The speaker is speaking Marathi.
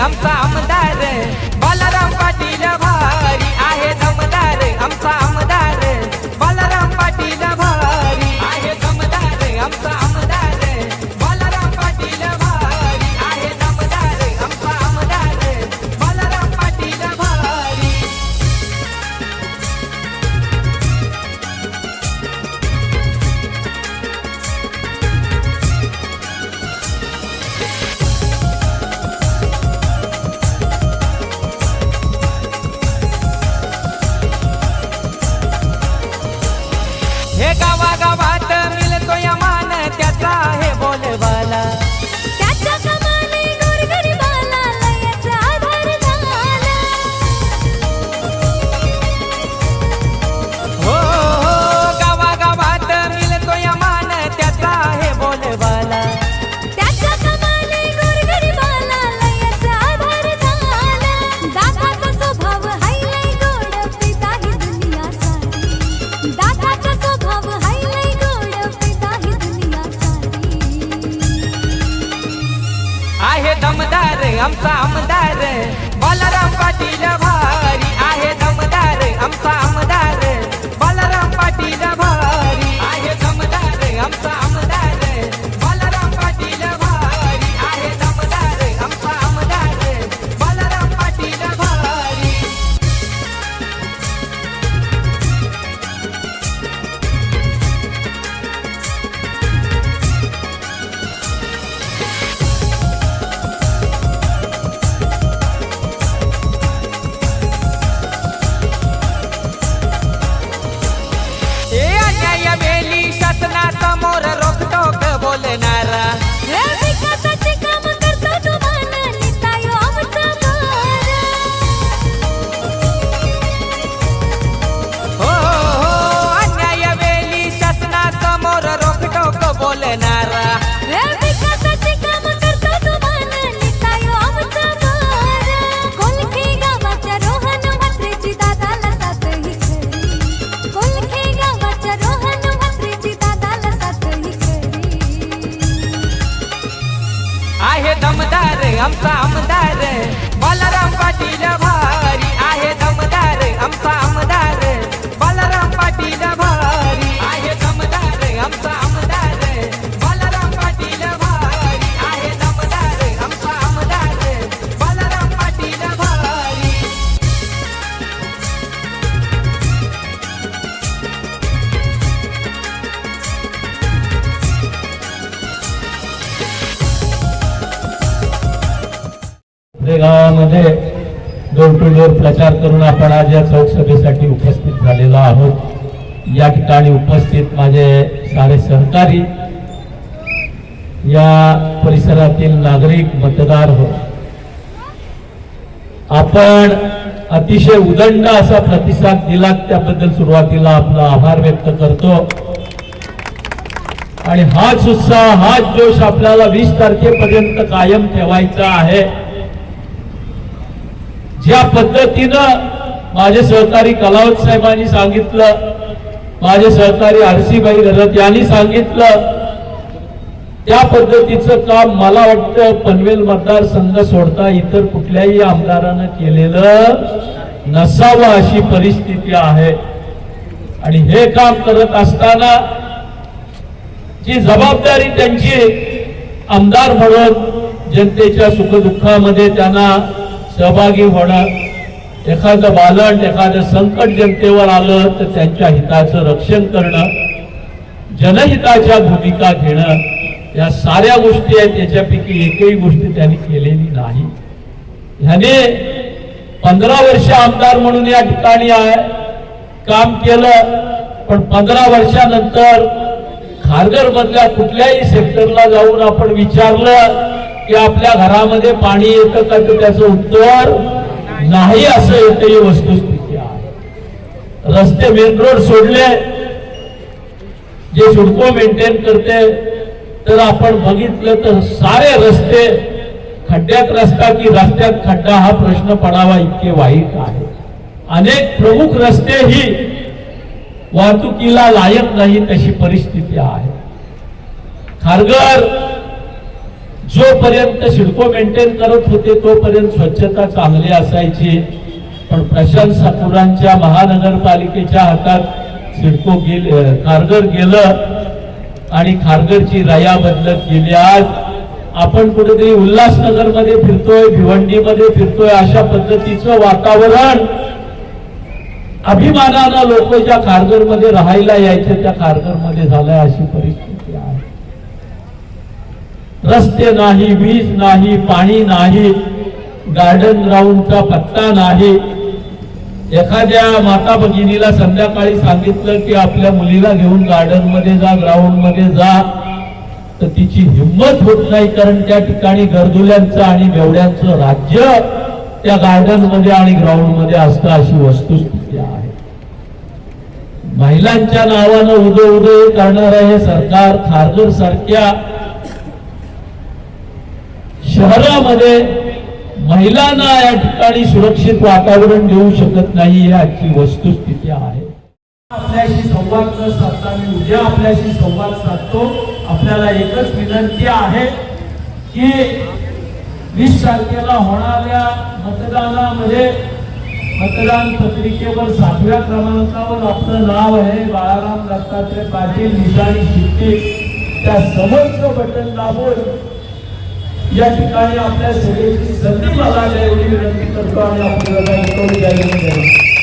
आमचा आमदार बालाराम पाटील भारी आहे दमदार आमचा आमदार हे गावागावात आहे दमदार आमचा आमदार. बालाराम पाटील डोर प्रचार करून आपण आज या चौकसभेसाठी उपस्थित झालेलो आहोत. या ठिकाणी उपस्थित माझे सारे सहकारी या परिसरातील नागरिक मतदार हो. आपण अतिशय उदंड असा प्रतिसाद दिला त्याबद्दल सुरुवातीला आपला आभार व्यक्त करतो. आणि हाच उत्साह हाच जोश आपल्याला वीस तारखेपर्यंत कायम ठेवायचा आहे. ज्या पद्धतीनं माझे सहकारी कलावत साहेबांनी सांगितलं माझे सहकारी आरसीबाई घरत यांनी सांगितलं त्या पद्धतीचं काम मला वाटतं पनवेल मतदारसंघ सोडता इतर कुठल्याही आमदारानं केलेलं नसावं अशी परिस्थिती आहे. आणि हे काम करत असताना जी जबाबदारी त्यांची आमदार म्हणून जनतेच्या सुखदुःखामध्ये त्यांना सहभागी होणं एखादं बालण एखादं संकट जनतेवर आलं तर त्यांच्या हिताचं रक्षण करणं जनहिताच्या भूमिका घेणं या साऱ्या गोष्टी आहेत. त्याच्यापैकी एकही गोष्टी त्यांनी केलेली नाही. ह्याने पंधरा वर्ष आमदार म्हणून या ठिकाणी आहे काम केलं पण पंधरा वर्षानंतर खारघर मधल्या कुठल्याही सेक्टरला जाऊन आपण विचारलं की आपल्या घरामध्ये पाणी येतं का तर त्याचं उत्तर नाही असं एकही वस्तुस्थिती आहे. रस्ते मेन रोड सोडले जे सुडको मेंटेन करते तर आपण बघितलं तर सारे रस्ते खड्ड्यात रस्ता की रस्त्यात खड्डा हा प्रश्न पडावा इतके वाईट आहे. अनेक प्रमुख रस्ते ही वाहतुकीला लायक नाही तशी परिस्थिती आहे. खारघर जोपर्यंत सिडको मेंटेन करत होते तोपर्यंत स्वच्छता चांगली असायची. पण प्रशासकांच्या महानगरपालिकेच्या हातात सिडको गेले खारघर गेलं आणि खारघरची रया बदलत गेली. आज आपण कुठेतरी उल्हासनगरमध्ये फिरतोय भिवंडीमध्ये फिरतोय अशा पद्धतीचं वातावरण अभिमानानं लोक ज्या खारघरमध्ये राहायला यायचे त्या खारघरमध्ये झालंय अशी परिस्थिती आहे. रस्ते नाही वीज नाही पाणी नाही गार्डन ग्राउंडचा पत्ता नाही. एखाद्या माता भगिनीला संध्याकाळी सांगितलं की आपल्या मुलीला घेऊन गार्डनमध्ये जा ग्राउंडमध्ये जा. तर तिची हिंमत होत नाही कारण त्या ठिकाणी गर्दुल्यांचं आणि बेवड्यांचं राज्य त्या गार्डनमध्ये आणि ग्राउंडमध्ये असतं अशी वस्तुस्थिती आहे. महिलांच्या नावानं उदो उदय करणारं हे सरकार खारगर सारख्या शहरामध्ये महिलांना या ठिकाणी सुरक्षित वातावरण देऊ शकत नाही ही आजची वस्तुस्थिती आहे. आपल्याशी संवाद न साधता मी उद्या आपल्याशी संवाद साधतो. आपल्याला एकच विनंती आहे की वीस तारखेला होणाऱ्या मतदानामध्ये मतदान पत्रिकेवर सातव्या क्रमांकावर आपलं नाव आहे. बाळाराम दत्तात्रय पाटील निशाणी शिट्टी त्या समोरचं बटन दाबून या ठिकाणी आपल्या सेवेची संधी मला एवढी विनंती करतो आणि आपल्याला